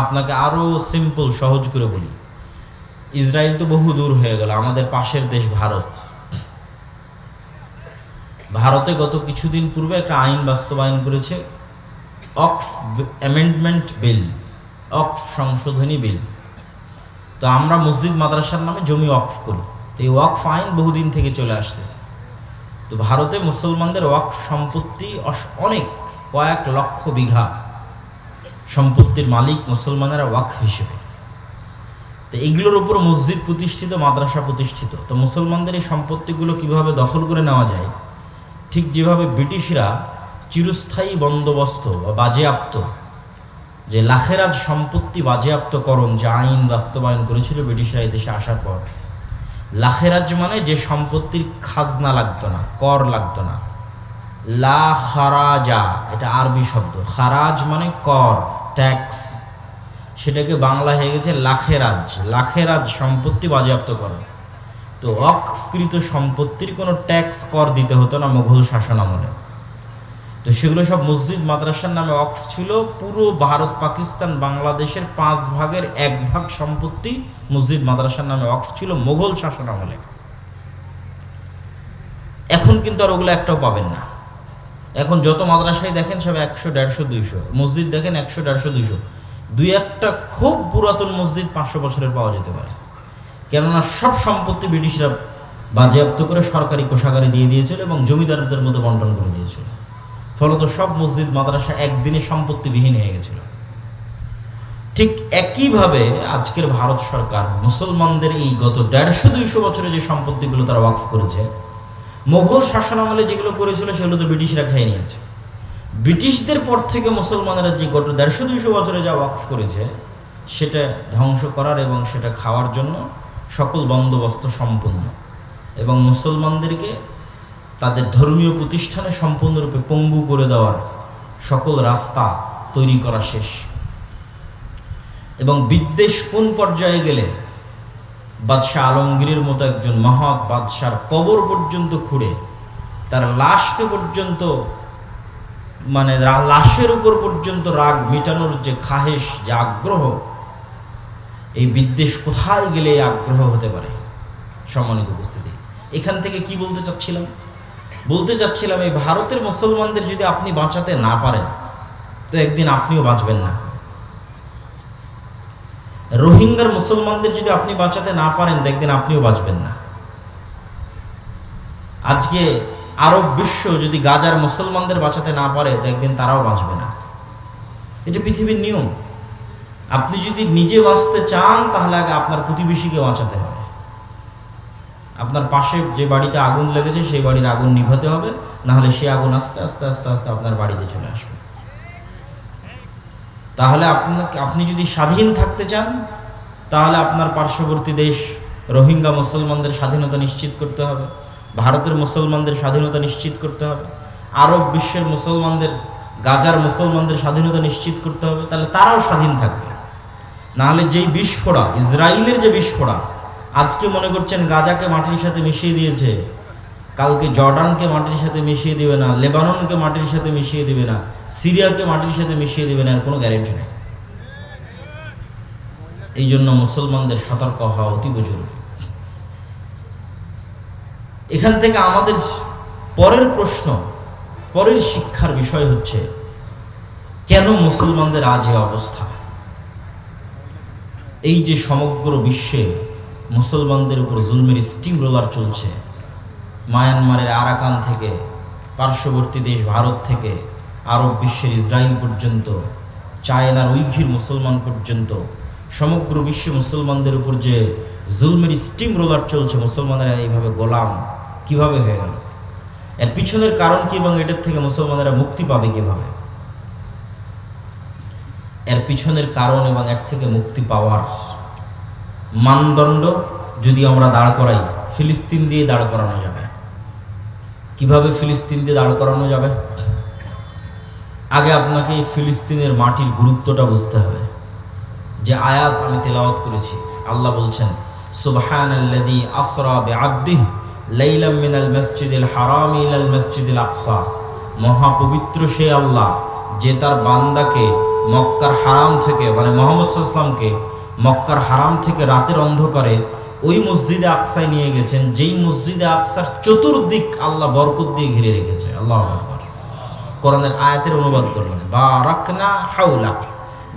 আপনাকে আরও সিম্পল সহজ করে বলি। ইসরায়েল তো বহু দূর হয়ে গেল, আমাদের পাশের দেশ ভারত। ভারতে গত কিছুদিন পূর্বে একটা আইন বাস্তবায়ন করেছে, অক্ফ অ্যামেন্ডমেন্ট বিল অক্ফ সংশোধনী বিল তো আমরা মসজিদ মাদ্রাসার নামে জমি ওয়াকফ করি। তো এই ওয়াকফ আইন বহুদিন থেকে চলে আসতেছে। তো ভারতে মুসলমানদের ওয়াকফ সম্পত্তি অনেক, কয়েক লক্ষ বিঘা। সম্পত্তির মালিক মুসলমানেরা ওয়াকফ হিসেবে। তো এইগুলোর উপর মসজিদ প্রতিষ্ঠিত, মাদ্রাসা প্রতিষ্ঠিত। তো মুসলমানদের এই সম্পত্তিগুলো কীভাবে দখল করে নেওয়া যায়? ঠিক যেভাবে ব্রিটিশরা চিরস্থায়ী বন্দোবস্ত বা বাজেয়াপ্ত, যে লাখেরাজ সম্পত্তি বাজেয়াপ্তকরণ যে আইন বাস্তবায়ন করেছিল ব্রিটিশরা এই দেশে আসার পর। লাখেরাজ মানে যে সম্পত্তির খাজনা লাগতো না, কর লাগতো না। লা খারাজা, এটা আরবি শব্দ। খারাজ মানে কর ট্যাক্স সেটাকে বাংলা হয়ে গেছে লাখেরাজ লাখেরাজ সম্পত্তি বাজেয়াপ্ত করে। তো অকৃত সম্পত্তির কোনো ট্যাক্স কর দিতে হতো না মুঘল শাসন আমলে। তো সেগুলো সব মসজিদ, মাদ্রাসার নামে অক্ফ ছিল। পুরো ভারত, পাকিস্তান, বাংলাদেশের পাঁচ ভাগের এক ভাগ সম্পত্তি মসজিদ, মাদ্রাসার নামে অক্ফ ছিল মোঘল শাসন আমলে। এখন কিন্তু আর ওগুলো একটাও পাবেন না। এখন যত মাদ্রাসায় দেখেন সব একশো, দেড়শো, দুইশো। মসজিদ দেখেন একশো, দেড়শো, দুইশো। দুই একটা খুব পুরাতন মসজিদ পাঁচশো বছরের পাওয়া যেতে পারে। কেননা সব সম্পত্তি ব্রিটিশরা বাজেয়াপ্ত করে সরকারি কোষাগারে দিয়ে দিয়েছিল এবং জমিদারদের মধ্যে বন্টন করে দিয়েছিল। ফলত সব মসজিদ, মাদ্রাসা একদিনে সম্পত্তিবিহীন হয়ে গেছিল। ঠিক একইভাবে আজকের ভারত সরকার মুসলমানদের এই গত দেড়শো, দুইশো বছরে যে সম্পত্তিগুলো তারা ওয়াকফ করেছে মোগল শাসনামলে যেগুলো করেছিল, সেগুলো তো ব্রিটিশরা খেয়ে নিয়েছে। ব্রিটিশদের পর থেকে মুসলমানেরা যে গত দেড়শো দুইশো বছরে যা ওয়াকফ করেছে, সেটা ধ্বংস করার এবং সেটা খাওয়ার জন্য সকল বন্দোবস্ত সম্পূর্ণ। এবং মুসলমানদেরকে তাদের ধর্মীয় প্রতিষ্ঠানে সম্পূর্ণরূপে পঙ্গু করে দেওয়ার সকল রাস্তা তৈরি করা শেষ। এবং বিদ্বেষ কোন পর্যায়ে গেলে বাদশাহ আলমগীরের মতো একজন মহৎ বাদশার কবর পর্যন্ত খুঁড়ে, তার লাশকে পর্যন্ত মানে লাশের উপর পর্যন্ত রাগ মেটানোর যে খাহেশ, যে আগ্রহ, এই বিদ্বেষ কোথায় গেলে আগ্রহ হতে পারে? সম্মানিত উপস্থিতি। এখান থেকে কি বলতে চাচ্ছিলাম? বলতে চাচ্ছিলাম, এই ভারতের মুসলমানদের যদি আপনি বাঁচাতে না পারেন, তো একদিন আপনিও বাঁচবেন না। রোহিঙ্গার মুসলমানদের যদি আপনি বাঁচাতে না পারেন, দেখবেন আপনিও বাঁচবেন না। আজকে আরব বিশ্ব যদি গাজার মুসলমানদের বাঁচাতে না পারে একদিন তারাও বাঁচবে না। এটা পৃথিবীর নিয়ম। আপনি যদি নিজে বাঁচতে চান, তাহলে আগে আপনার প্রতিবেশীকে বাঁচাতে হবে। আপনার পাশে যে বাড়িতে আগুন লেগেছে, সেই বাড়ির আগুন নিভাতে হবে, নাহলে সে আগুন আস্তে আস্তে আস্তে আস্তে আপনার বাড়িতে চলে আসবে। তাহলে আপনাকে, আপনি যদি স্বাধীন থাকতে চান, তাহলে আপনার পার্শ্ববর্তী দেশ রোহিঙ্গা মুসলমানদের স্বাধীনতা নিশ্চিত করতে হবে, ভারতের মুসলমানদের স্বাধীনতা নিশ্চিত করতে হবে, আরব বিশ্বের মুসলমানদের, গাজার মুসলমানদের স্বাধীনতা নিশ্চিত করতে হবে, তাহলে তারাও স্বাধীন থাকবে। নাহলে যেই বিস্ফোরা ইসরায়েলের যে বিস্ফোরা আজকে মনে করছেন গাজাকে মাটির সাথে মিশিয়ে দিয়েছে, কালকে জর্ডানকে মাটির সাথে মিশিয়ে দিবে না, লেবাননকে মাটির সাথে মিশিয়ে দিবে না সিরিয়াকে মাটির সাথে মিশিয়ে দিবে না এর কোনো গ্যারেন্টি নেই। এই জন্য মুসলমানদের সতর্ক হওয়া অতীব জরুরি এখান থেকে আমাদের পরের প্রশ্ন, পরের শিক্ষার বিষয় হচ্ছে, কেন মুসলমানদের আজ এই অবস্থা? এই যে সমগ্র বিশ্বে মুসলমানদের উপর জুলমের স্টিম রোলার চলছে, মায়ানমারের আরাকান থেকে, পার্শ্ববর্তী দেশ ভারত থেকে আরব বিশ্বের ইসরায়েল পর্যন্ত, চায়নার উইঘির মুসলমান পর্যন্ত, সমগ্র বিশ্বে মুসলমানদের উপর যে জুলমের স্টিম রোলার চলছে, মুসলমানেরা এইভাবে গোলাম কীভাবে হয়ে গেল? এর পিছনের কারণ কি এবং এটার থেকে মুসলমানেরা মুক্তি পাবে কীভাবে? এর পিছনের কারণ এবং এর থেকে মুক্তি পাওয়ার মানদণ্ড যদি আমরা দাঁড় করাই, ফিলিস্তিন দিয়ে দাঁড় করানো যাবে কীভাবে ফিলিস্তিন দিয়ে দাঁড় করানো যাবে? আগে আপনাকে এই ফিলিস্তিনের মাটির গুরুত্বটা বুঝতে হবে। যে আয়াত আমি তেলাওয়াত করেছি, আল্লাহ বলছেন, সুবহানাল্লাযী আসরা বিআবদিহি লাইলাম মিনাল মসজিদিল হারাম ইলাল মসজিদিল আকসা। মহাপবিত্র সে আল্লাহ, যে তার বান্দাকে মক্কার হারাম থেকে মানে মোহাম্মদ ইসলামকে মক্কার হারাম থেকে রাতের অন্ধকারে ওই মসজিদে আকসায় নিয়ে গেছেন, যেই মসজিদে আকসার চতুর্দিক আল্লাহ বরকত দিয়ে ঘিরে রেখেছে। আল্লাহ কোরআনের আয়াতের অনুবাদ করলেন বা রাকনা হাউলা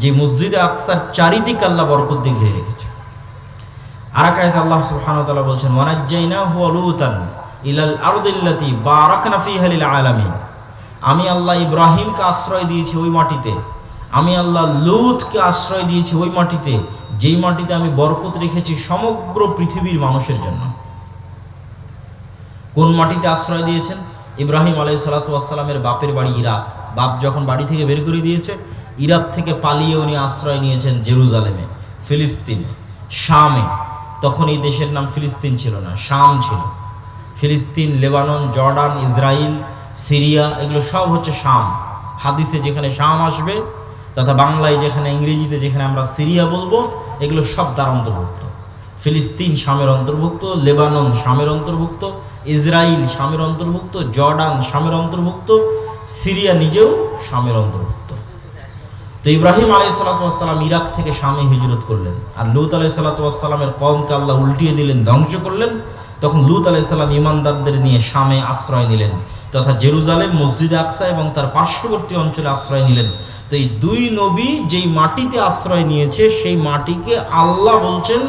যে মসজিদে আকসার চারিদিক আল্লাহ বরকত দিয়ে ঘিরে রেখেছে। আর এক আয়াতে আল্লাহ সুবহানাহু বলছেন, ওয়ানাজ্জাইনাহু ওয়া লূতান ইলাল আরদিল্লাতি বারাকনা ফিহা লিল আলামিন। আমি আল্লাহ ইব্রাহিমকে আশ্রয় দিয়েছি ওই মাটিতে। আমি আল্লাহ লুতকে আশ্রয় দিয়েছি ওই মাটিতে, যেই মাটিতে আমি বরকত রেখেছি সমগ্র পৃথিবীর মানুষের জন্য। কোন মাটিতে আশ্রয় দিয়েছেন? ইব্রাহিম আলাই সালাতামের বাপের বাড়ি ইরাক। বাপ যখন বাড়ি থেকে বের করে দিয়েছে, ইরাক থেকে পালিয়ে উনি আশ্রয় নিয়েছেন জেরুজালেমে, ফিলিস্তিন, শামে। তখন এই দেশের নাম ফিলিস্তিন ছিল না, শাম ছিল। ফিলিস্তিন, লেবানন, জর্ডান ইসরায়েল সিরিয়া, এগুলো সব হচ্ছে শাম। হাদিসে যেখানে শাম আসবে, তথা বাংলায় যেখানে, ইংরেজিতে যেখানে আমরা সিরিয়া বলব, এগুলো সব তার অন্তর্ভুক্ত। ফিলিস্তিন শামের অন্তর্ভুক্ত, লেবানন শামের অন্তর্ভুক্ত ইসরায়েল স্বামীর অন্তর্ভুক্ত, জর্ডান স্বামীর অন্তর্ভুক্ত, সিরিয়া নিজেও স্বামীর অন্তর্ভুক্ত। তো ইব্রাহিম আলাই সালাতাম ইরাক থেকে স্বামী হিজরত করলেন। আর লুত আলাই সালাতামের কমকে আল্লাহ উল্টিয়ে দিলেন, ধ্বংস করলেন। তখন লুত আলাই সাল্লাম ইমানদারদের নিয়ে স্বামে আশ্রয় নিলেন তথা জেরুজালেম, মসজিদে আকসা এবং তার পার্শ্ববর্তী অঞ্চলে আশ্রয় নিলেন। তো এই দুই নবী যেই মাটিতে আশ্রয় নিয়েছে, সেই মাটিকে আল্লাহ বলছেন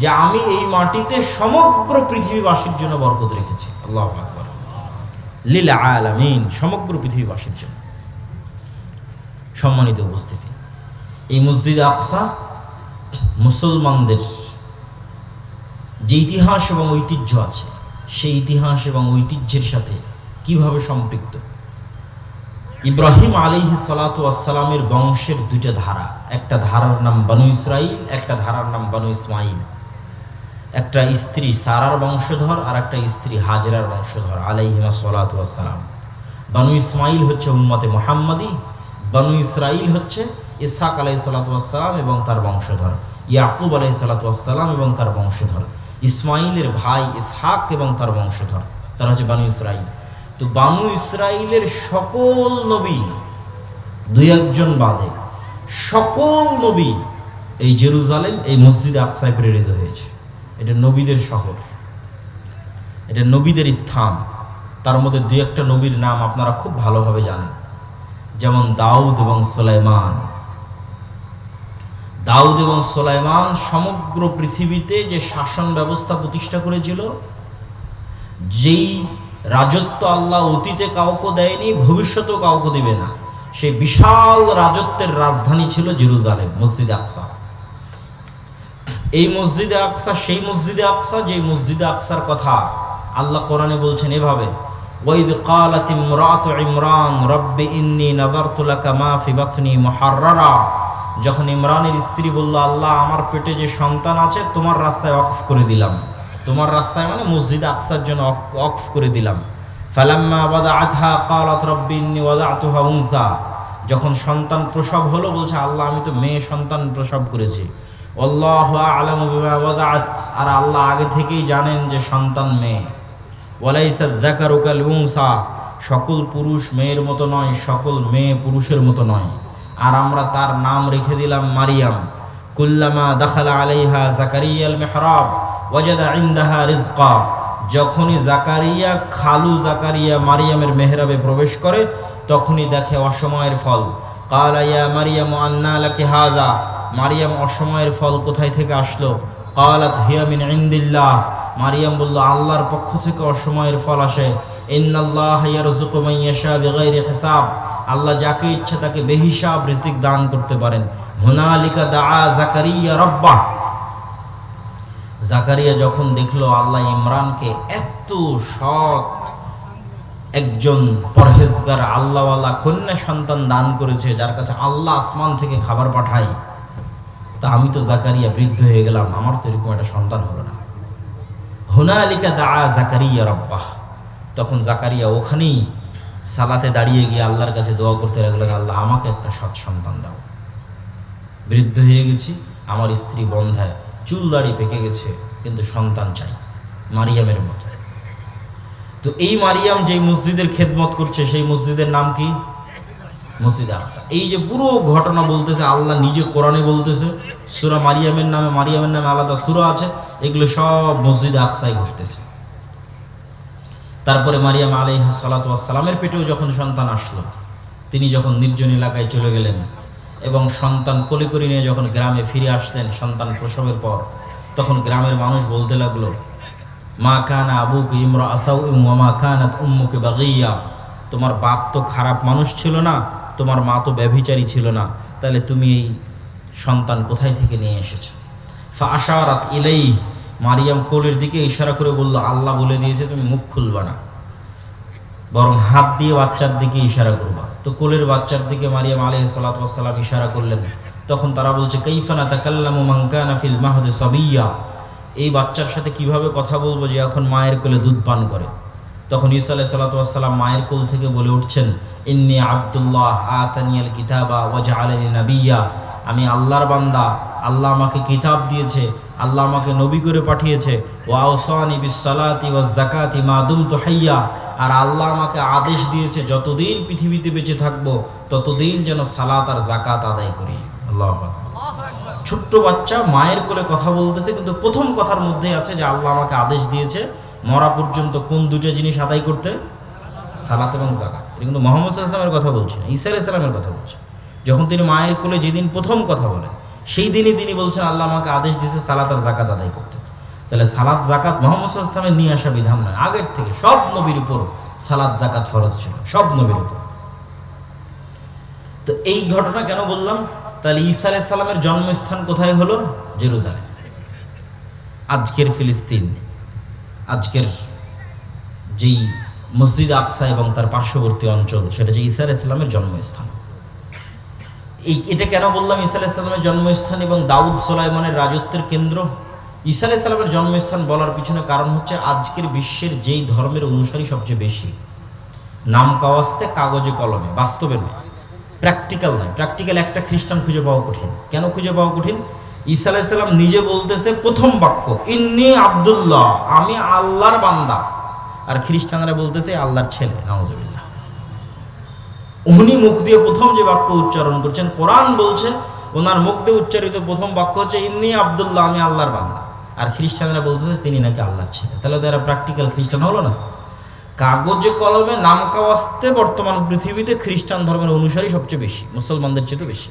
যে আমি এই মাটিতে সমগ্র পৃথিবীবাসীর জন্য বরকত রেখেছি। আল্লাহ আকবর। লীলা আলামিন, সমগ্র পৃথিবীবাসীর জন্য। সম্মানিত উপস্থিতি, এই মসজিদ আকসা মুসলমানদের যে ইতিহাস এবং ঐতিহ্য আছে, সেই ইতিহাস এবং ঐতিহ্যের সাথে কীভাবে সম্পৃক্ত? ইব্রাহিম আলিহি সালাতামের বংশের দুইটা ধারা, একটা ধারার নাম বানু ইসরাইল একটা ধারার নাম বানু ইসমাইল একটা স্ত্রী সারার বংশধর আর একটা স্ত্রী হাজরার বংশধর, আলাইহিমা সালাতাম বানু ইসমাইল হচ্ছে উম্মতে মোহাম্মদী, বানু ইসরাইল হচ্ছে ইসাক আলাই সালাতাম এবং তার বংশধর, ইয়াকুব আলাই সালাতাম এবং তার বংশধর, ইসমাইলের ভাই ইসহাক এবং তার বংশধর, তারা হচ্ছে বানু ইসরাইল। তো বানু ইসরাইলের সকল নবী, দুই একজন বাদে, সকল নবী এই জেরুজালেম, এই মসজিদে আকসায় প্রেরিত হয়েছে। এটা নবীদের শহর। এটা নবীদের স্থান। তার মধ্যে দুই একটা নবীর নাম আপনারা খুব ভালোভাবে জানেন। যেমন দাউদ এবং সোলাইমান। দাউদ এবং সোলাইমান সমগ্র পৃথিবীতে যে শাসন ব্যবস্থা প্রতিষ্ঠা করেছিল, যেই রাজত্ব আল্লাহ অতীতে কাউকে দেয়নি, ভবিষ্যতেও কাউকে দিবে না। সেই বিশাল রাজত্বের রাজধানী ছিল জেরুজালেম, মসজিদ আকসা। এই মসজিদে আকসা সেই মসজিদে আকসা যে মসজিদে আকসার কথা আল্লাহ কোরআনে বলছেন এভাবে ওয়াইদ قالت امرأة عمران رب إني نظرت لك ما في بطني محررا যখন ইমরানের স্ত্রী বলল আল্লাহ আমার পেটে যে সন্তান আছে তোমার রাস্তায় অফ করে দিলাম তোমার রাস্তায় মানে মসজিদ আকসার জন্য অফ করে দিলাম ফালাম্মা ওয়াদাআতহা ক্বালাত রাব্বি ইন্নী ওয়াদাতুহা উনসা যখন সন্তান প্রসব হলো বলছে আল্লাহ আমি তো মেয়ে সন্তান প্রসব করেছি আল্লাহু আ'লামু বিমা ওয়াজাআত আর আল্লাহ আগে থেকেই জানেন যে সন্তান মেয়ে। ওয়ালাইসা যাকারু কাল উনসা। সকল পুরুষ মেয়ের মতো নয়, সকল মেয়ে পুরুষের মতো নয়। আর আমরা তার নাম রেখে দিলাম মারিয়াম। কুল্লামা দাখালা আলাইহা জাকারিয়াল মেহরাব, ওয়াজাদা ইন্দাহা রিজকা। যখনই জাকারিয়া খালু জাকারিয়া মারিয়ামের মেহরাবে প্রবেশ করে, তখনই দেখে অসময়ের ফল। কালাইয়া মারিয়াম আন্না লাকি হাজা। মারিয়াম অসময়ের ফল কোথায় থেকে আসলো? কালাত হিয়ামিন ইন্দিল্লাহ। মারিয়াম বলল, আল্লাহর পক্ষ থেকে অসময়ের ফল আসে। হিসাব। আল্লাহ যাকে ইচ্ছা তাকে বেহিসাব রিজিক দান করতে পারেন। হুনালিকা দাআ জাকারিয়া রাব্বাহ। জাকারিয়া যখন দেখল আল্লাহ ইমরানকে এত সৎ একজন পরহেজগার, আল্লাহওয়ালা কন্যা সন্তান দান করেছে, যার কাছে আল্লাহ আসমান থেকে খাবার পাঠায়। তা আমি তো জাকারিয়া বৃদ্ধ হয়ে গেলাম, আমার তো এরকম একটা সন্তান হলো না। হুনালিকা দা জাকারিয়া রব্বাহ। তখন জাকারিয়া ওখানেই সালাতে দাঁড়িয়ে গিয়ে আল্লাহর কাছে দোয়া করতে লাগলেন আল্লাহ, আমাকে একটা সৎ সন্তান দাও। বৃদ্ধ হয়ে গেছি, আমার স্ত্রী বন্ধায় চুল দাড়ি পেকে গেছে, কিন্তু সন্তান চাই, মারিয়ামের মতো। তো এই মারিয়াম যেই মসজিদের খেদমত করছে, সেই মসজিদের নাম কি? মসজিদে আকসা এই যে পুরো ঘটনা বলতেছে, আল্লাহ নিজে কোরআনে বলতেছে, সুরা মারিয়ামের নামে মারিয়ামের নামে আলাদা সুরা আছে, এগুলো সব মসজিদে আকসাই ঘটতেছে। তারপরে মারিয়াম আলাইহ সালাতামের পেটেও যখন সন্তান আসলো, তিনি যখন নির্জন এলাকায় চলে গেলেন এবং সন্তান কোলে করে নিয়ে যখন গ্রামে ফিরে আসলেন সন্তান প্রসবের পর, তখন গ্রামের মানুষ বলতে লাগল, মা কানা আবুকে ইমরা আসাউ মা কানাত উম্মুকে বাগিয়া, তোমার বাপ তো খারাপ মানুষ ছিল না তোমার মা তো ব্যভিচারী ছিল না, তাহলে তুমি এই সন্তান কোথায় থেকে নিয়ে এসেছ? ফা আশারাত ইলেই মারিয়াম কোলের দিকে ইশারা করে বলল, আল্লাহ বলে দিয়েছে তুমি মুখ খুলবা না। বরং হাত দিয়ে বাচ্চার দিকে ইশারা করবা। তো কোলের বাচ্চার দিকে মারিয়াম আলহ সালাতাম ইশারা করলেন। তখন তারা বলছে কৈফানা তাকাল্লামু মাঙ্কানা ফিল মাহদে সবিয়া। এই বাচ্চার সাথে কীভাবে কথা বলব যে এখন মায়ের কোলে দুধ পান করে? তখন ঈসা আলাহ মায়ের কোল থেকে বলে উঠছেন, ইন্নি আবদুল্লাহ আতানিয়াল কিতাবা ওয়াজা আলী নাবিয়া। আমি আল্লাহর বান্দা, আল্লাহ আমাকে কিতাব দিয়েছে, আল্লাহ আমাকে নবী করে পাঠিয়েছে। ওয়াউসানি বিসালাতি ওয়াজ জাকাতি মাদুম তো হাইয়া। আর আল্লাহ আমাকে আদেশ দিয়েছে, যতদিন পৃথিবীতে বেঁচে থাকব, ততদিন যেন সালাত আর জাকাত আদায় করি। আল্লাহ ছোট্ট বাচ্চা মায়ের কোলে কথা বলতেছে, কিন্তু প্রথম কথার মধ্যেই আছে যে আল্লাহ আমাকে আদেশ দিয়েছে মরা পর্যন্ত কোন দুটো জিনিস আদায় করতে? সালাত এবং জাকাত এটা কিন্তু মোহাম্মদ ইসলামের কথা বলছে না, ঈসা ইসলামের কথা বলছে। যখন তিনি মায়ের কোলে যেদিন প্রথম কথা বলেন, সেই দিনই তিনি বলছেন, আল্লাহ আমাকে আদেশ দিয়েছে সালাত আর জাকাত আদায় করতে। তাহলে সালাত জাকাত মোহাম্মদ ইসলামের নিয়ে আসা বিধান নয়। আগের থেকে সব নবীর উপর সালাত জাকাত ফরজ ছিল, সব নবীর উপর। তো এই ঘটনা কেন বললাম? তাহলে ঈসা আলাইসাল্লামের জন্মস্থান কোথায় হলো? জেরুজালেম। আজকের ফিলিস্তিন। আজকের যেই মসজিদ আকসা এবং তার পার্শ্ববর্তী অঞ্চল, সেটা হচ্ছে ঈসা ইসলামের জন্মস্থান। এই, এটা কেন বললাম ঈসা ইসলামের জন্মস্থান এবং দাউদ সোলাইমানের রাজত্বের কেন্দ্র? ঈসা ইসলামের জন্মস্থান বলার পিছনে কারণ হচ্ছে আজকের বিশ্বের যেই ধর্মের অনুসারী সবচেয়ে বেশি। নাম কাওয়াস্তে কাগজে, কলমে বাস্তবে নয় প্র্যাকটিক্যাল নয়। প্র্যাকটিক্যাল একটা খ্রিস্টান খুঁজে পাওয়া কঠিন। কেন খুঁজে পাওয়া কঠিন? ঈসা আলাইসাল্লাম নিজে বলতেছে, প্রথম বাক্য, ইন্নি আবদুল্লাহ, আমি আল্লাহর বান্দা। আর খ্রিস্টানরা বলতেছে, আল্লাহর ছেলে নওয়াজবিল্লাহ উনি মুখ দিয়ে প্রথম যে বাক্য উচ্চারণ করছেন, কোরআন বলছে, ওনার মুখ দিয়ে উচ্চারিত প্রথম বাক্য হচ্ছে, ইন্নি আবদুল্লাহ, আমি আল্লাহর বান্দা। আর খ্রিস্টানরা বলতেছে, তিনি নাকি আল্লাহর ছেলে। তাহলে তো প্র্যাকটিক্যাল খ্রিস্টান হলো না। কাগজে, কলমে নাম কাওয়াস্তে বর্তমান পৃথিবীতে খ্রিস্টান ধর্মের অনুসারী সবচেয়ে বেশি, মুসলমানদের চেয়ে বেশি।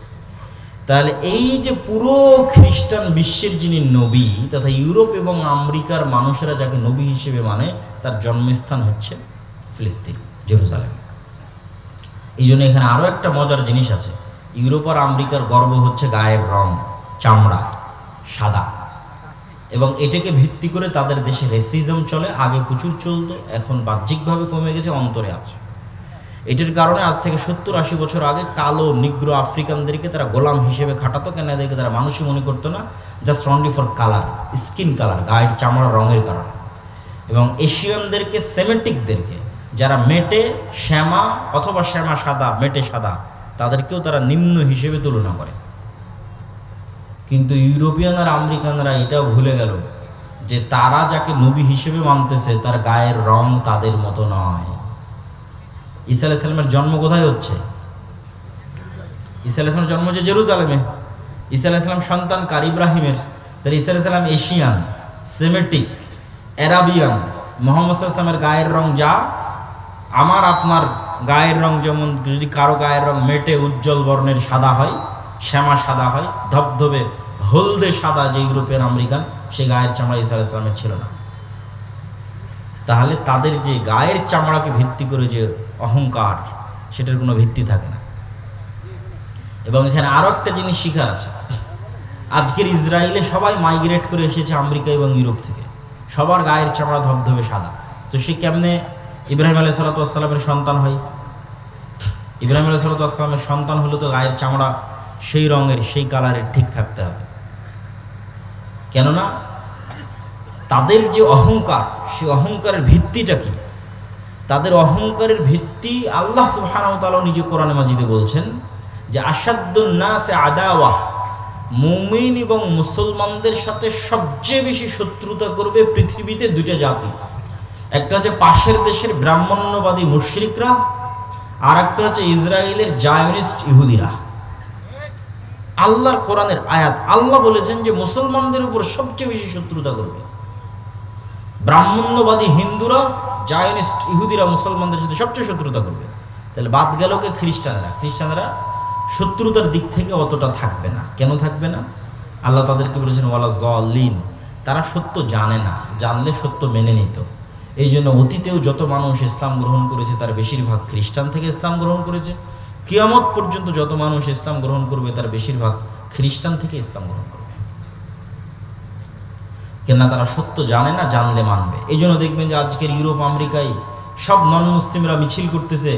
তাহলে এই যে পুরো খ্রিস্টান বিশ্বের যিনি নবী তথা ইউরোপ এবং আমেরিকার মানুষেরা যাকে নবী হিসেবে মানে তার জন্মস্থান হচ্ছে ফিলিস্তিন, জেরুজালেম। এই জন্য এখানে আরও একটা মজার জিনিস আছে। ইউরোপ আর আমেরিকার গর্ব হচ্ছে গায়ের রং, চামড়া, সাদা। এবং এটাকে ভিত্তি করে তাদের দেশে রেসিজম চলে, আগে প্রচুর চলতো, এখন বাহ্যিকভাবে কমে গেছে, অন্তরে আছে। এটার কারণে আজ থেকে সত্তর আশি বছর আগে কালো, নিগ্র আফ্রিকানদেরকে তারা গোলাম হিসেবে খাটাতো, কেন এদেরকে তারা মানুষই মনে করতো না? Just only for colour skin colour গায়ের চামড়া রঙের কারণে। এবং এশিয়ানদেরকে সেমেটিকদেরকে যারা মেটে, শ্যামা অথবা শ্যামা সাদা, মেটে সাদা, তাদেরকেও তারা নিম্ন হিসেবে তুলনা করে। কিন্তু ইউরোপিয়ান আর আমেরিকানরা এটাও ভুলে গেল যে তারা যাকে নবী হিসেবে মানতেছে, তার গায়ের রং তাদের মতো নয়। ঈসা আলাইসালামের জন্ম কোথায় হচ্ছে? ঈসা আলাইসলামের জন্ম হচ্ছে জেরুজালেমে। ঈসা আলাইসলাম সন্তান কার? ইব্রাহিমের। তাহলে ঈসা আলাইসালাম এশিয়ান, সেমেটিক, অ্যারাবিয়ান। মোহাম্মদ ইসলামের গায়ের রং যা, আমার আপনার গায়ের রং যেমন, যদি কারও গায়ের রং মেটে, উজ্জ্বল বর্ণের সাদা হয়, শ্যামা সাদা হয়, ধবধবে, হলদে সাদা যে ইউরোপিয়ান, আমেরিকান, সে গায়ের চামড়া ইসা ইসলামের ছিল না। তাহলে তাদের যে গায়ের চামড়াকে ভিত্তি করে যে অহংকার, সেটার কোনো ভিত্তি থাকে না। এবং এখানে আরও একটা জিনিস শিখার আছে। আজকের ইসরায়েলে সবাই মাইগ্রেট করে এসেছে আমেরিকা এবং ইউরোপ থেকে। সবার গায়ের চামড়া ধবধবে সাদা। তো সে কেমনে ইব্রাহিম আলাই সালাতামের সন্তান হয়? ইব্রাহিম আলাই সালাতামের সন্তান হলে তো গায়ের চামড়া সেই রঙের, সেই কালারের ঠিক থাকতে হবে। কেননা তাদের যে অহংকার, সেই অহংকারের ভিত্তিটা কি? তাদের অহংকারের ভিত্তি আল্লাহ সুবাহানাও নিজে কোরআনে মাজিদে বলছেন যে আসাদুন্নাসে আদাওয়াহ মুমিন এবং মুসলমানদের সাথে সবচেয়ে বেশি শত্রুতা করবে পৃথিবীতে দুইটা জাতি। একটা হচ্ছে পাশের দেশের ব্রাহ্মণ্যবাদী মুশ্রিকরা আর একটা হচ্ছে ইসরায়েলের জায়নিস্ট ইহুদিরা। আল্লাহর কোরআনের আয়াত, আল্লাহ বলেছেন যে মুসলমানদের উপর সবচেয়ে বেশি শত্রুতা করবে। ব্রাহ্মণ্যবাদী হিন্দুরা জায়নিস্ট ইহুদিরা মুসলমানদের সাথে সবচেয়ে শত্রুতা করবে। তাহলে বাদ গেল কে? খ্রিস্টানরা। খ্রিস্টানরা শত্রুতার দিক থেকে অতটা থাকবে না। কেন থাকবে না? আল্লাহ তাদেরকে বলেছেন, ওয়ালা জলিন তারা সত্য জানে না। জানলে সত্য মেনে নিত। এই জন্য অতীতেও যত মানুষ ইসলাম গ্রহণ করেছে, তার বেশিরভাগ খ্রিস্টান থেকে ইসলাম গ্রহণ করেছে। কিয়ামত পর্যন্ত যত মানুষ ইসলাম গ্রহণ করবে, তার বেশিরভাগ খ্রিস্টান থেকে ইসলাম গ্রহণ করবে। কেননা তারা সত্য জানে না, জানলে মানবে। এই জন্য দেখবেন যে আজকের ইউরোপ, আমেরিকায় সব নন মুসলিমরা মিছিল করতেছে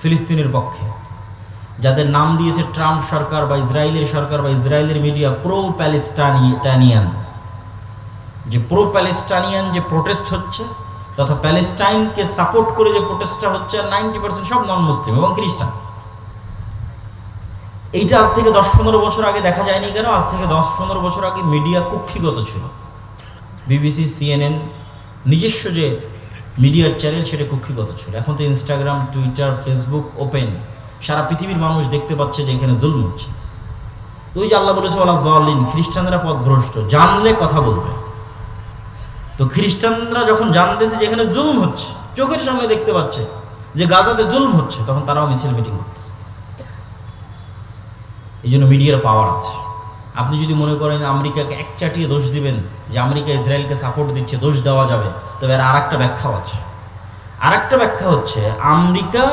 ফিলিস্তিনের পক্ষে। যাদের নাম দিয়েছে ট্রাম্প সরকার বা ইসরায়েলের সরকার বা ইসরায়েলের মিডিয়া প্রো প্যালেস্টানিয়ান যে প্রো প্যালেস্টানিয়ান যে প্রোটেস্ট হচ্ছে, তথা প্যালেস্টাইনকে সাপোর্ট করে যে প্রোটেস্টটা হচ্ছে নাইনটি পার্সেন্ট সব নন মুসলিম এবং খ্রিস্টান। এইটা আজ থেকে দশ পনেরো বছর আগে দেখা যায়নি কেন? আজ থেকে দশ পনেরো বছর আগে মিডিয়া কক্ষিগত ছিল। বিবিসি সিএনএন নিজস্ব যে মিডিয়ার চ্যানেল সেটা কক্ষিগত ছিল। এখন তো ইনস্টাগ্রাম টুইটার ফেসবুক ওপেন সারা পৃথিবীর মানুষ দেখতে পাচ্ছে যে এখানে জুলম হচ্ছে। ওই যে আল্লাহ বলেছে ওলা জলিন খ্রিস্টানরা পথভ্রষ্ট, জানলে কথা বলবে। তো খ্রিস্টানরা যখন জানতেছে যে এখানে জুলম হচ্ছে, চোখের সামনে দেখতে পাচ্ছে যে গাজাতে জুলম হচ্ছে, তখন তারাও মিছিল মিটিং করতেছে। এই জন্য মিডিয়ার পাওয়ার আছে। আপনি যদি মনে করেন আমেরিকাকে এক চাটিয়ে দোষ দিবেন, যে আমেরিকা ইসরায়েলকে সাপোর্ট দিচ্ছে, দোষ দেওয়া যাবে, তবে আর একটা ব্যাখ্যাও আছে। আর একটা ব্যাখ্যা হচ্ছে, আমেরিকা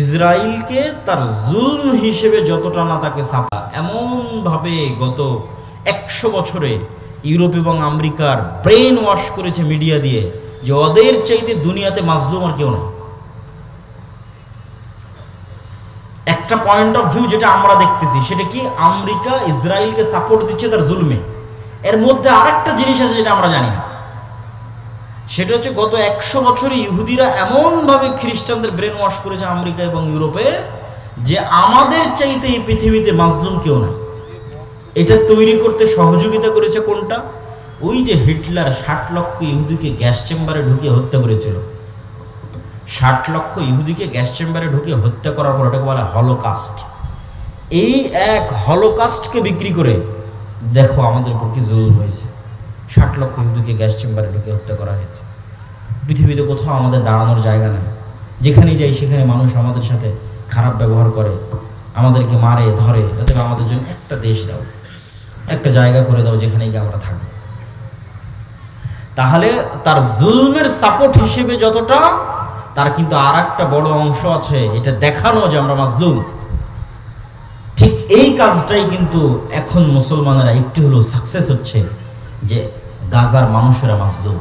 ইসরায়েলকে তার জুলম হিসেবে যতটা না তাকে সাপা এমনভাবে গত একশো বছরে ইউরোপ এবং আমেরিকার ব্রেন ওয়াশ করেছে মিডিয়া দিয়ে, যে ওদের চাইতে দুনিয়াতে মাজলুম আর কেউ নাই। একটা পয়েন্ট অফ ভিউ যেটা আমরা দেখতেছি, সেটা কি আমেরিকা ইসরায়েলকে সাপোর্ট দিচ্ছে তার জুলমে? এর মধ্যে আরেকটা জিনিস আছে যেটা আমরা জানি না। সেটা হচ্ছে গত একশো বছরে ইহুদিরা এমনভাবে খ্রিস্টানদের ব্রেন ওয়াশ করেছে আমেরিকা এবং ইউরোপে যে আমাদের চাইতে এই পৃথিবীতে মাজলুম কেউ নাই। এটা তৈরি করতে সহযোগিতা করেছে কোনটা? ওই যে হিটলার ষাট লক্ষ ইহুদিকে গ্যাস চেম্বারে ঢুকিয়ে হত্যা করেছিল। ষাট লক্ষ ইহুদিকে গ্যাস চেম্বারে ঢুকে হত্যা করার পর ওটাকে বলা হলোকাস্ট। এই এক হলোকাস্টকে বিক্রি করে দেখো আমাদের উপর কি হয়েছে। ষাট লক্ষ ইহুদিকে গ্যাস চেম্বারে ঢুকে হত্যা করা হয়েছে। পৃথিবীতে কোথাও আমাদের দাঁড়ানোর জায়গা নেই। যেখানেই যাই সেখানে মানুষ আমাদের সাথে খারাপ ব্যবহার করে, আমাদেরকে মারে, ধরে, অথবা আমাদের জন্য একটা দেশ দাও, একটা জায়গা করে দাও যেখানে গিয়ে আমরা থাকব। তাহলে তার জুলমের সাপোর্ট হিসেবে যতটা তার কিন্তু আর একটা বড় অংশ আছে, এটা দেখানো যে আমরা মাজলুম। ঠিক এই কাজটাই কিন্তু এখন মুসলমানেরা একটু হলেও সাকসেস হচ্ছে, যে গাজার মানুষেরা মাজলুম।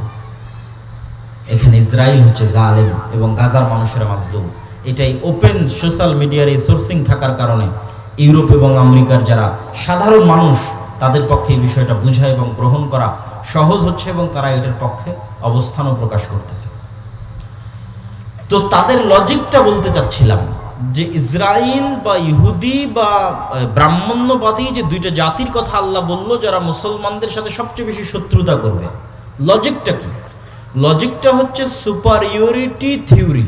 এখানে ইসরায়েল হচ্ছে জালেম এবং গাজার মানুষেরা মাজলুম। এটাই ওপেন সোশ্যাল মিডিয়ার এই সোর্সিং থাকার কারণে ইউরোপ এবং আমেরিকার যারা সাধারণ মানুষ, তাদের পক্ষে এই বিষয়টা বোঝা এবং গ্রহণ করা সহজ হচ্ছে এবং তারা এটার পক্ষে অবস্থানও প্রকাশ করতেছে। তো তাদের লজিকটা বলতে চাচ্ছিলাম যে ইসরায়েল বা ইহুদি বা ব্রাহ্মণ্যবাদী যে দুইটা জাতির কথা আল্লাহ বলল, যারা মুসলমানদের সাথে সবচেয়ে বেশি শত্রুতা করবে। লজিকটা কি? লজিকটা হচ্ছে সুপারিয়রিটি থিওরি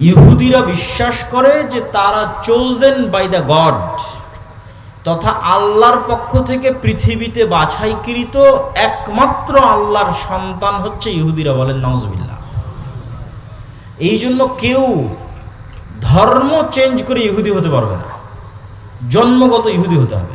ইহুদিরা বিশ্বাস করে যে তারা চোজেন বাই দ্য গড তথা আল্লাহর পক্ষ থেকে পৃথিবীতে বাছাইকৃত একমাত্র আল্লাহর সন্তান হচ্ছে ইহুদিরা বলেন নওয়াজবিল্লাহ এই জন্য কেউ ধর্ম চেঞ্জ করে ইহুদি হতে পারবে না। জন্মগত ইহুদি হতে হবে।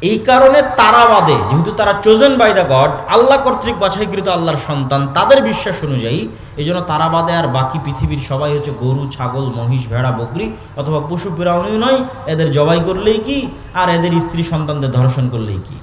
এই কারণে তারাবাদে যেহেতু তারা chosen by the god Allah কর্তৃক বাছাইকৃত আল্লাহর সন্তান, তাদের বিশ্বাস অনুযায়ী এই জন্য তারাবাদে আর বাকি পৃথিবীর সবাই হচ্ছে গরু, ছাগল, মহিষ, ভেড়া, বকরি অথবা পশু প্রাণী নয়। এদের জবাই করলেই কি? আর এদের স্ত্রী সন্তানদের ধর্ষণ করলেই কি?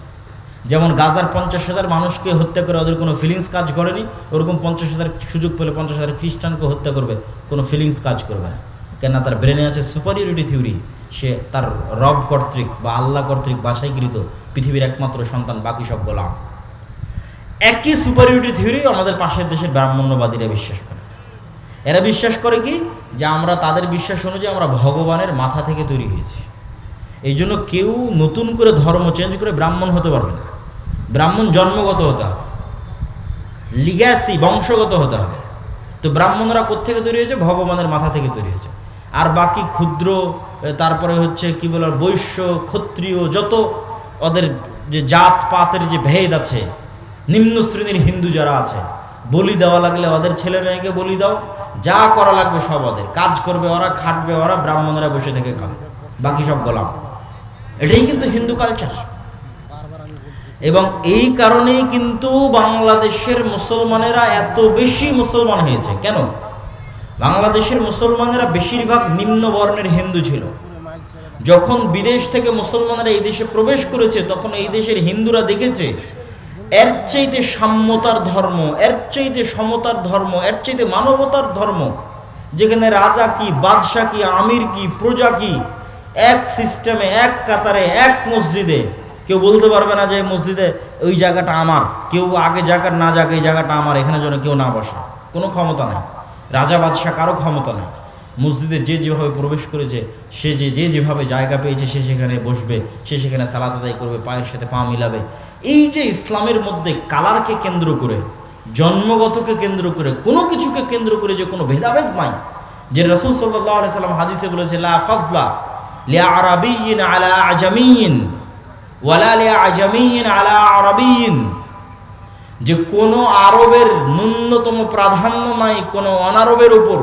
যেমন গাজার পঞ্চাশ হাজার মানুষকে হত্যা করে ওদের কোনো ফিলিংস কাজ করেনি, ওরকম পঞ্চাশ হাজার সুযোগ পেলে পঞ্চাশ হাজার খ্রিস্টানকে হত্যা করবে, কোনো ফিলিংস কাজ করবে না। কেননা তার ব্রেনে আছে সুপারিয়রিটি থিওরি সে তার রব কর্তৃক বা আল্লাহ কর্তৃক বাছাইকৃত পৃথিবীর একমাত্র সন্তান, বাকি সব গোলাম। একই সুপারিয়রিটি থিওরি আমাদের পাশের দেশের ব্রাহ্মণ্যবাদীরা বিশ্বাস করে। এরা বিশ্বাস করে কি? যে আমরা তাদের বিশ্বাস অনুযায়ী আমরা ভগবানের মাথা থেকে তৈরি হয়েছি। এই জন্য কেউ নতুন করে ধর্ম চেঞ্জ করে ব্রাহ্মণ হতে পারবে না। ব্রাহ্মণ জন্মগত হতে হবে। লিগ্যাসি বংশগত হতে হবে। তো ব্রাহ্মণরা কোত্থেকে তৈরি হয়েছে? ভগবানের মাথা থেকে তৈরি হয়েছে। আর বাকি ক্ষুদ্র তারপরে হচ্ছে কি বলার বৈশ্য, ক্ষত্রিয়, যত ওদের যে জাত পাতের যে ভেদ আছে, নিম্ন শ্রেণির হিন্দু যারা আছে, বলি দেওয়া লাগলে ওদের ছেলে মেয়েকে বলি দাও। যা করা লাগবে সব ওদের। কাজ করবে ওরা, খাটবে ওরা, ব্রাহ্মণরা বসে থেকে খাবে। বাকি সব গোলাম। এটাই কিন্তু হিন্দু কালচার এবং এই কারণেই কিন্তু বাংলাদেশের মুসলমানেরা এত বেশি মুসলমান হয়েছে। কেন? বাংলাদেশের মুসলমানেরা বেশিরভাগ নিম্ন বর্ণের হিন্দু ছিল। যখন বিদেশ থেকে মুসলমানেরা এই দেশে প্রবেশ করেছে, তখন এই দেশের হিন্দুরা দেখেছে, এর চাইতে সাম্যতার ধর্ম, এর চাইতে সমতার ধর্ম, এর চাইতে মানবতার ধর্ম, যেখানে রাজা কি, বাদশাহ কি, আমির কি, প্রজা কি, এক সিস্টেমে, এক কাতারে, এক মসজিদে কেউ বলতে পারবে না যে মসজিদে ওই জায়গাটা আমার। কেউ আগে জায়গার না যাক, এই জায়গাটা আমার, এখানে যেন কেউ না বসে। কোনো ক্ষমতা নাই। রাজা বাদশাহ কারও ক্ষমতা নেই। মসজিদে যে যেভাবে প্রবেশ করেছে, সে যে যে যেভাবে জায়গা পেয়েছে, সে সেখানে বসবে, সে সেখানে সালাত আদায় করবে, পায়ের সাথে পা মিলাবে। এই যে ইসলামের মধ্যে কালারকে কেন্দ্র করে, জন্মগতকে কেন্দ্র করে, কোনো কিছুকে কেন্দ্র করে যে কোনো ভেদাভেদ নাই। যে রসুল সাল্লাহ সাল্লাম হাদিসে বলেছে, লা ফাজলা লিয়া আরাবিয়িন আলা আজামিয়িন ওয়ালা লিয়া আলা আরাবিয়িন যে কোনো আরবের ন্যূনতম প্রাধান্য নাই, কোনো অনারবের উপর।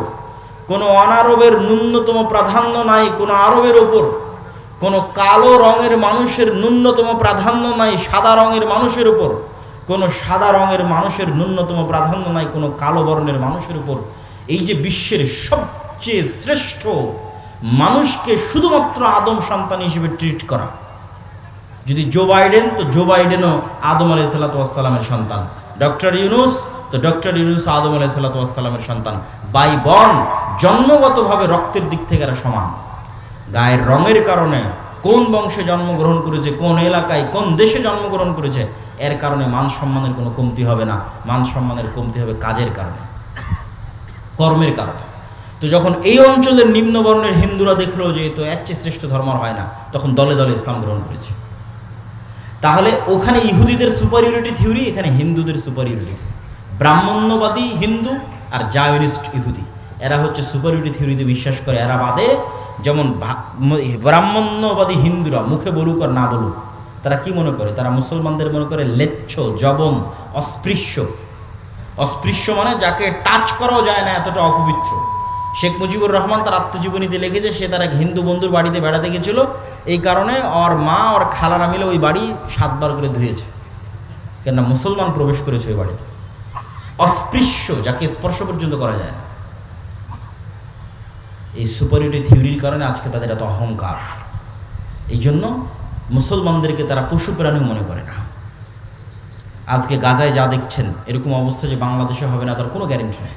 কোনো অনারবের ন্যূনতম প্রাধান্য নাই, কোনো আরবের উপর। কোনো কালো রঙের মানুষের ন্যূনতম প্রাধান্য নাই, সাদা রঙের মানুষের উপর। কোনো সাদা রঙের মানুষের ন্যূনতম প্রাধান্য নাই, কোনো কালো বর্ণের মানুষের উপর। এই যে বিশ্বের সবচেয়ে শ্রেষ্ঠ মানুষকে শুধুমাত্র আদম সন্তান হিসেবে ট্রিট করা। যদি জো বাইডেন তো জো বাইডেনও আদম আলাই সাল্লাতামের সন্তান। ডক্টর ইউনুস, তো ডক্টর ইউনুস আদম আলাই সাল্লাতামের সন্তান। বাই বর্ণ জন্মগতভাবে রক্তের দিক থেকে এরা সমান। গায়ের রঙের কারণে কোন বংশে জন্মগ্রহণ করেছে, কোন এলাকায়, কোন দেশে জন্মগ্রহণ করেছে, এর কারণে মান সম্মানের কোনো কমতি হবে না। মান সম্মানের কমতি হবে কাজের কারণে, কর্মের কারণে। তো যখন এই অঞ্চলের নিম্নবর্ণের হিন্দুরা দেখল যে তো এর চেয়ে শ্রেষ্ঠ ধর্ম হয় না, তখন দলে দলে ইসলাম গ্রহণ করেছে। তাহলে ওখানে ইহুদিদের সুপারিয়রিটি থিওরি এখানে হিন্দুদের সুপারিয়রিটি ব্রাহ্মণ্যবাদী হিন্দু আর জায়নিস্ট ইহুদি। এরা হচ্ছে সুপারিয়রিটি থিওরিতে বিশ্বাস করে। এরা বাদে যেমন ব্রাহ্মণ্যবাদী হিন্দুরা, মুখে বলুক আর না বলুক, তারা কি মনে করে? তারা মুসলমানদের মনে করে লেচ্ছ, জবন, অস্পৃশ্য। অস্পৃশ্য মানে যাকে টাচ করাও যায় না, এতটা অপবিত্র। শেখ মুজিবুর রহমান তার আত্মজীবনীতে লিখেছে, সে তার এক হিন্দু বন্ধুর বাড়িতে বেড়াতে গেছিল। এই কারণে ওর মা, ওর খালারা মিলে ওই বাড়ি সাতবার করে ধুয়েছে। কেননা মুসলমান প্রবেশ করেছে ওই বাড়িতে। অস্পৃশ্য, যাকে স্পর্শ পর্যন্ত করা যায় না। এই সুপারিটি থিওরির কারণে আজকে তাদের এত অহংকার। এই জন্য মুসলমানদেরকে তারা পশু প্রাণীও মনে করে না। আজকে গাজায় যা দেখছেন, এরকম অবস্থা যে বাংলাদেশে হবে না, তার কোনো গ্যারেন্টি নেই।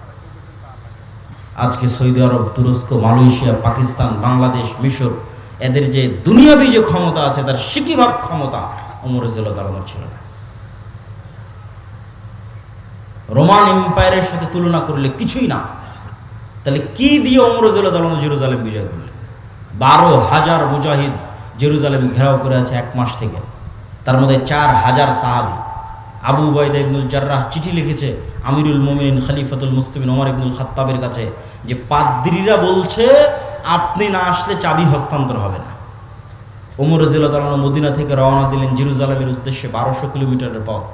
আজকে সৌদি আরব, তুরস্ক, মালয়েশিয়া, পাকিস্তান, বাংলাদেশ, মিশর, এদের যে দুনিয়াবি যে ক্ষমতা আছে, তার সিকিভাগ ক্ষমতা রাজিউল্লাহ তালানোর ছিল না। রোমান এম্পায়ারের সাথে তুলনা করলে কিছুই না। তাহলে কি দিয়ে অমর তালানো জেরুজালেম বিজয় করলেন? বারো হাজার মুজাহিদ জেরুজালেম ঘেরাও করে আছে এক মাস থেকে। তার মধ্যে চার হাজার সাহাবি। আবু উবাইদা ইবনুল জার্রাহ চিঠি লিখেছে আমিরুল মোমিন খলিফাতুল মুস্তিমিন ওমর ইবনুল খাত্তাবের কাছে যে পাদ্রিরা বলছে, আপনি না আসলে চাবি হস্তান্তর হবে না। ওমর তালানো মদিনা থেকে রওনা দিলেন জেরুজালেমের উদ্দেশ্যে বারোশো কিলোমিটারের পথ।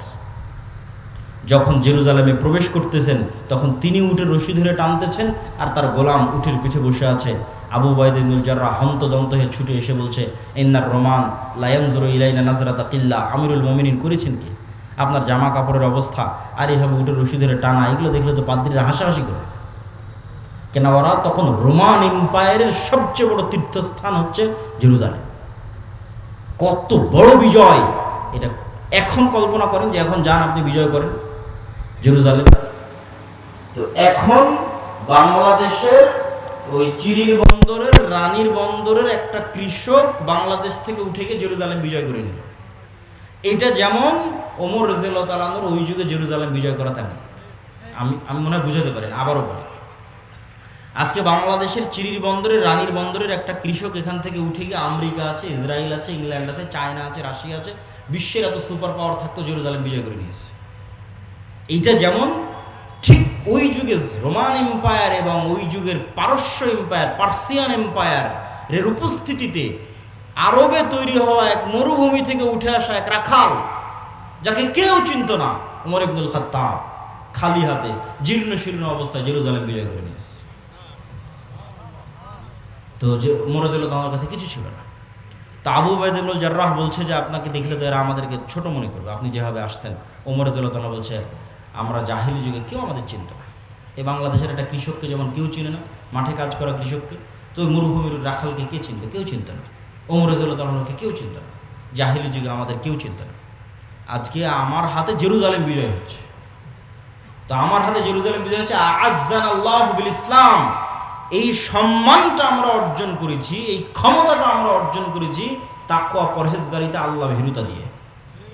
যখন জেরুজালেমে প্রবেশ করতেছেন, তখন তিনি উঠের রশি ধরে টানতেছেন আর তার গোলাম উঠের পিঠে বসে আছে। আবু বাইদুল জাররা হন্তদন্ত হয়ে ছুটে এসে বলছে, ইন্নার রোমান লায়ানজুর ইলাইনা নাজরাতা কিল্লা। আমিরুল মমিনিন করেছেন কি? আপনার জামা কাপড়ের অবস্থা আর এইভাবে উঠে রশি ধরে টানা, এগুলো দেখলে তো পাদ্রীরা হাসাহাসি করে। কেন ওরা তখন রোমান এম্পায়ারের সবচেয়ে বড় তীর্থস্থান হচ্ছে জেরুজালেম। কত বড় বিজয়! এটা এখন কল্পনা করেন যে এখন যান আপনি বিজয় করেন। জেরুজালেম তো এখন বাংলাদেশের ওই চিরির বন্দরের, রানীর বন্দরের একটা কৃষক বাংলাদেশ থেকে উঠে গিয়ে জেরুজালেম বিজয় করে নিল। এটা যেমন ওমর রাজিয়াল্লাহর ওই যুগে জেরুজালেম বিজয় করা থাকে আমি আমি মনে হয় বুঝাতে পারেন আবারও বলি। আজকে বাংলাদেশের চিরির বন্দরের, রানীর বন্দরের একটা কৃষক এখান থেকে উঠে গিয়ে আমেরিকা আছে, ইসরায়েল আছে, ইংল্যান্ড আছে, চায়না আছে, রাশিয়া আছে, বিশ্বের এত সুপার পাওয়ার থাকতো জেরুজালেম বিজয় করে নিয়েছে। এইটা যেমন, ঠিক ওই যুগে রোমান এম্পায়ার এবং ওই যুগের পারস্য এম্পায়ার, পার্সিয়ান এম্পায়ার এর উপস্থিতিতে আরবে তৈরি হওয়া এক মরুভূমি থেকে উঠে আসা এক রাখাল, যাকে কেউ চিনত না, উমর ইবনুল খাত্তাব, খালি হাতে, জীর্ণ শীর্ণ অবস্থায় জেরুজালেম বিজয় করে নিয়েছে। তো যে মোরাজুল্লাহ আমার কাছে কিছু ছিল না। তা আবু বাইদুল জার্রাহ বলছে যে, আপনাকে দেখলে তো এরা আমাদেরকে ছোট মনে করবে। আপনি যেভাবে আসছেন ওমরাজুল্লাহ তালা বলছে, আমরা জাহিলি যুগে কেউ আমাদের চিনত না। এই বাংলাদেশের একটা কৃষককে যেমন কেউ চিনে না, মাঠে কাজ করা কৃষককে, তো ওই মরুভূমির রাখালকে কে চিনতো কেউ চিনত না। ওমরাজুল্লাহ তালাকে কেউ চিন্তা না। জাহিলি যুগে আমাদের কেউ চিন্তা না। আজকে আমার হাতে জেরুজালেম বিজয় হচ্ছে। তো আমার হাতে জেরুজালেম বিজয় হচ্ছে আজান আল্লাহ ইসলাম এই সম্মানটা আমরা অর্জন করেছি, এই ক্ষমতাটা আমরা অর্জন করেছি তাকুয়া পরহেজগারিতা আল্লাহ ভীরুতা দিয়ে।